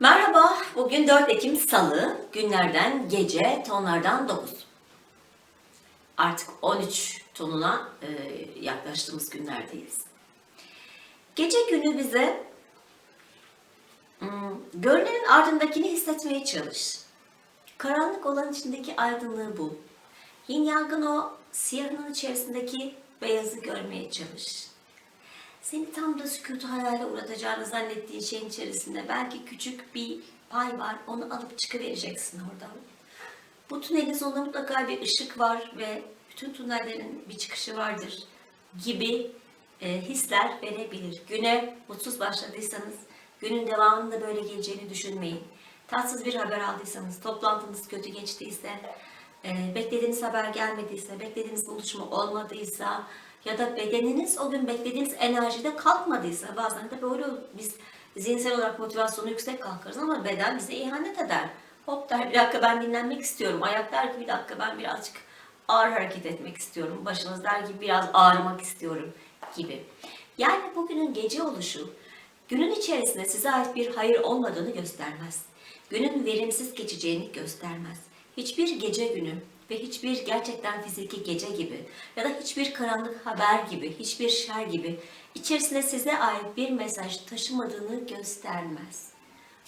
Merhaba, bugün 4 Ekim Salı, günlerden gece, tonlardan 9. Artık 13 tonuna e, yaklaştığımız günlerdeyiz. Gece günü bize hmm, görünenin ardındakini hissetmeye çalış. Karanlık olan içindeki aydınlığı bul. Yin yangın o siyahının içerisindeki beyazı görmeye çalış. Seni tam da sükutu hayale uğratacağını zannettiğin şeyin içerisinde belki küçük bir pay var. Onu alıp çıkıvereceksin oradan. Bu tünelin sonunda mutlaka bir ışık var ve bütün tünellerin bir çıkışı vardır gibi e, hisler verebilir. Güne mutsuz başladıysanız günün devamında böyle geleceğini düşünmeyin. Tatsız bir haber aldıysanız, toplantınız kötü geçtiyse, e, beklediğiniz haber gelmediyse, beklediğiniz buluşma olmadıysa ya da bedeniniz o gün beklediğiniz enerjide kalkmadıysa bazen de böyle biz zihinsel olarak motivasyonu yüksek kalkarız ama beden bize ihanet eder. Hop der bir dakika ben dinlenmek istiyorum. Ayak der ki bir dakika ben birazcık ağır hareket etmek istiyorum. Başınız der ki biraz ağrımak istiyorum gibi. Yani bugünün gece oluşu günün içerisinde size ait bir hayır olmadığını göstermez. Günün verimsiz geçeceğini göstermez. Hiçbir gece günü ve hiçbir gerçekten fiziki gece gibi ya da hiçbir karanlık haber gibi, hiçbir şer gibi içerisinde size ait bir mesaj taşımadığını göstermez.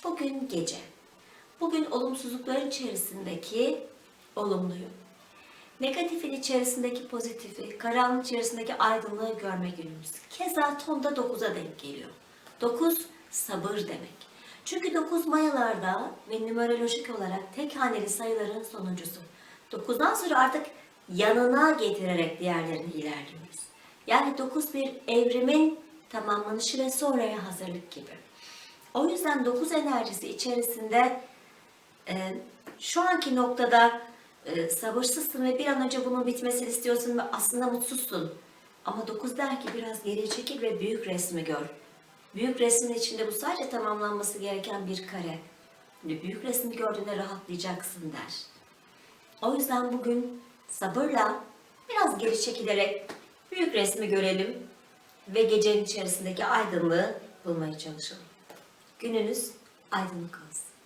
Bugün gece. Bugün olumsuzlukların içerisindeki olumluyu, negatifin içerisindeki pozitifi, karanlığın içerisindeki aydınlığı görme günümüz. Keza tonda 9'a denk geliyor. 9 sabır demek. Çünkü 9 mayalarda ve numerolojik olarak tek haneli sayıların sonuncusu. 9'dan sonra artık yanına getirerek diğerlerini ilerliyoruz. Yani 9 bir evrimin tamamlanışı ve sonraya hazırlık gibi. O yüzden 9 enerjisi içerisinde e, şu anki noktada e, sabırsızsın ve bir an önce bunun bitmesini istiyorsun ve aslında mutsuzsun. Ama 9 der ki biraz geri çekil ve büyük resmi gör. Büyük resmin içinde bu sadece tamamlanması gereken bir kare. Ve büyük resmi gördüğünde rahatlayacaksın der. O yüzden bugün sabırla biraz geri çekilerek büyük resmi görelim ve gecenin içerisindeki aydınlığı bulmaya çalışalım. Gününüz aydınlık olsun.